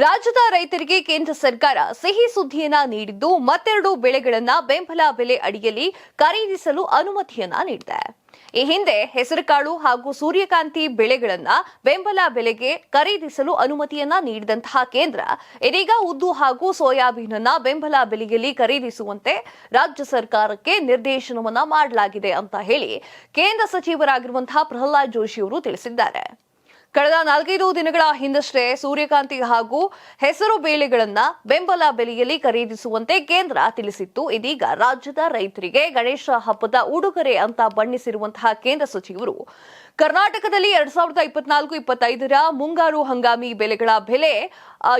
ರಾಜ್ಯದ ರೈತರಿಗೆ ಕೇಂದ್ರ ಸರ್ಕಾರ ಸಿಹಿ ಸುದ್ದಿಯನ್ನ ನೀಡಿದ್ದು ಮತ್ತೆರಡು ಬೆಳೆಗಳನ್ನ ಬೆಂಬಲ ಬೆಲೆ ಅಡಿಯಲ್ಲಿ ಖರೀದಿಸಲು ಅನುಮತಿಯನ್ನ ನೀಡಿದೆ. ಈ ಹಿಂದೆ ಹೆಸರುಕಾಳು ಹಾಗೂ ಸೂರ್ಯಕಾಂತಿ ಬೆಳೆಗಳನ್ನ ಬೆಂಬಲ ಬೆಲೆಗೆ ಖರೀದಿಸಲು ಅನುಮತಿಯನ್ನ ನೀಡಿದಂತಹ ಕೇಂದ್ರ, ಇದೀಗ ಉದ್ದು ಹಾಗೂ ಸೋಯಾಬೀನ್ ಅನ್ನ ಬೆಂಬಲ ಬೆಲೆಯಲ್ಲಿ ಖರೀದಿಸುವಂತೆ ರಾಜ್ಯ ಸರ್ಕಾರಕ್ಕೆ ನಿರ್ದೇಶನವನ್ನ ಮಾಡಲಾಗಿದೆ ಅಂತ ಹೇಳಿ ಕೇಂದ್ರ ಸಚಿವರಾಗಿರುವಂತಹ ಪ್ರಹ್ಲಾದ್ ಜೋಶಿ ಅವರು ತಿಳಿಸಿದ್ದಾರೆ. ಕಳೆದ ನಾಲ್ಕೈದು ದಿನಗಳ ಹಿಂದಷ್ಟೇ ಸೂರ್ಯಕಾಂತಿ ಹಾಗೂ ಹೆಸರು ಬೇಳೆಗಳನ್ನ ಬೆಂಬಲ ಬೆಲೆಯಲ್ಲಿ ಖರೀದಿಸುವಂತೆ ಕೇಂದ್ರ ತಿಳಿಸಿತ್ತು. ಇದೀಗ ರಾಜ್ಯದ ರೈತರಿಗೆ ಗಣೇಶ ಹಬ್ಬದ ಉಡುಗೊರೆ ಅಂತ ಬಣ್ಣಿಸಿರುವಂತಹ ಕೇಂದ್ರ ಸಚಿವರು, ಕರ್ನಾಟಕದಲ್ಲಿ ಎರಡ್ ಸಾವಿರದ ಇಪ್ಪತ್ನಾಲ್ಕು ಇಪ್ಪತ್ತೈದರ ಮುಂಗಾರು ಹಂಗಾಮಿ ಬೆಲೆಗಳ ಬೆಲೆ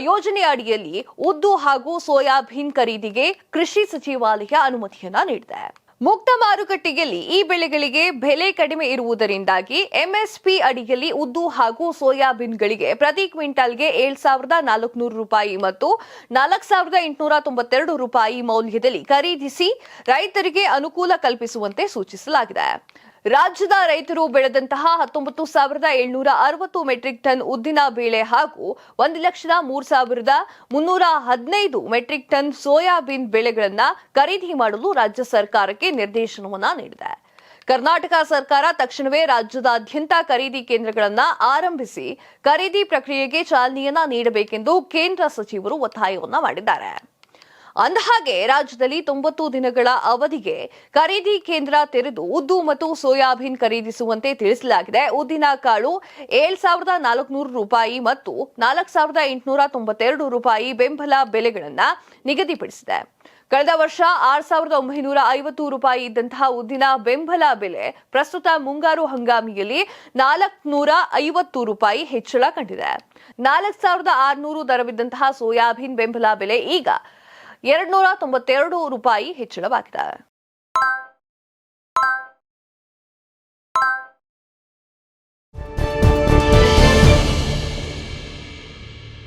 ಯೋಜನೆ ಅಡಿಯಲ್ಲಿ ಉದ್ದು ಹಾಗೂ ಸೋಯಾಬೀನ್ ಖರೀದಿಗೆ ಕೃಷಿ ಸಚಿವಾಲಯ ಅನುಮತಿಯನ್ನ ನೀಡಿದೆ. ಮುಕ್ತ ಮಾರುಕಟ್ಟೆಯಲ್ಲಿ ಈ ಬೆಳೆಗಳಿಗೆ ಬೆಲೆ ಕಡಿಮೆ ಇರುವುದರಿಂದಾಗಿ ಎಂಎಸ್ಪಿ ಅಡಿಯಲ್ಲಿ ಉದ್ದು ಹಾಗೂ ಸೋಯಾಬೀನ್ಗಳಿಗೆ ಪ್ರತಿ ಕ್ವಿಂಟಾಲ್ಗೆ ಏಳ್ ಸಾವಿರದ ನಾಲ್ಕುನೂರು ರೂಪಾಯಿ ಮತ್ತು ನಾಲ್ಕು ಸಾವಿರದ ಎಂಟುನೂರ ತೊಂಬತ್ತೆರಡು ರೂಪಾಯಿ ಮೌಲ್ಯದಲ್ಲಿ ಖರೀದಿಸಿ ರೈತರಿಗೆ ಅನುಕೂಲ ಕಲ್ಪಿಸುವಂತೆ ಸೂಚಿಸಲಾಗಿದೆ. ರಾಜ್ಯದ ರೈತರು ಬೆಳೆದಂತಹ ಹತ್ತೊಂಬತ್ತು ಸಾವಿರದ ಏಳ್ನೂರ ಅರವತ್ತು ಮೆಟ್ರಿಕ್ ಟನ್ ಉದ್ದಿನ ಬೇಳೆ ಹಾಗೂ ಒಂದು ಲಕ್ಷದ ಮೂರು ಸಾವಿರದ ಮುನ್ನೂರ ಹದಿನೈದು ಮೆಟ್ರಿಕ್ ಟನ್ ಸೋಯಾಬೀನ್ ಬೆಳೆಗಳನ್ನ ಖರೀದಿ ಮಾಡಲು ರಾಜ್ಯ ಸರ್ಕಾರಕ್ಕೆ ನಿರ್ದೇಶನವನ್ನ ನೀಡಿದೆ. ಕರ್ನಾಟಕ ಸರ್ಕಾರ ತಕ್ಷಣವೇ ರಾಜ್ಯದಾದ್ಯಂತ ಖರೀದಿ ಕೇಂದ್ರಗಳನ್ನ ಆರಂಭಿಸಿ ಖರೀದಿ ಪ್ರಕ್ರಿಯೆಗೆ ಚಾಲನೆಯನ್ನ ನೀಡಬೇಕೆಂದು ಕೇಂದ್ರ ಸಚಿವರು ಒತ್ತಾಯವನ್ನ ಮಾಡಿದ್ದಾರೆ. ಅಂದಹಾಗೆ ರಾಜ್ಯದಲ್ಲಿ ತೊಂಬತ್ತು ದಿನಗಳ ಅವಧಿಗೆ ಖರೀದಿ ಕೇಂದ್ರ ತೆರೆದು ಉದ್ದು ಮತ್ತು ಸೋಯಾಬೀನ್ ಖರೀದಿಸುವಂತೆ ತಿಳಿಸಲಾಗಿದೆ. ಉದ್ದಿನ ಕಾಳು ಏಳು ಸಾವಿರದ ನಾಲ್ಕುನೂರು ರೂಪಾಯಿ ಮತ್ತು ನಾಲ್ಕು ಸಾವಿರದ ಎಂಟುನೂರ ತೊಂಬತ್ತೆರಡು ರೂಪಾಯಿ ಬೆಂಬಲ ಬೆಲೆಗಳನ್ನ ನಿಗದಿಪಡಿಸಿದೆ. ಕಳೆದ ವರ್ಷ ಆರ್ ಸಾವಿರದ ಒಂಬೈನೂರ ಐವತ್ತು ರೂಪಾಯಿ ಇದ್ದಂತಹ ಉದ್ದಿನ ಬೆಂಬಲ ಬೆಲೆ ಪ್ರಸ್ತುತ ಮುಂಗಾರು ಹಂಗಾಮಿಯಲ್ಲಿ ನಾಲ್ಕುನೂರ ಐವತ್ತು ರೂಪಾಯಿ ಹೆಚ್ಚಳ ಕಂಡಿದೆ. ನಾಲ್ಕು ಸಾವಿರದ ಆರುನೂರು ದರವಿದ್ದಂತಹ ಸೋಯಾಬೀನ್ ಬೆಂಬಲ ಬೆಲೆ ಈಗ ಎರಡ್ನೂರ ತೊಂಬತ್ತೆರಡು ರೂಪಾಯಿ ಹೆಚ್ಚಳವಾಗಿದೆ.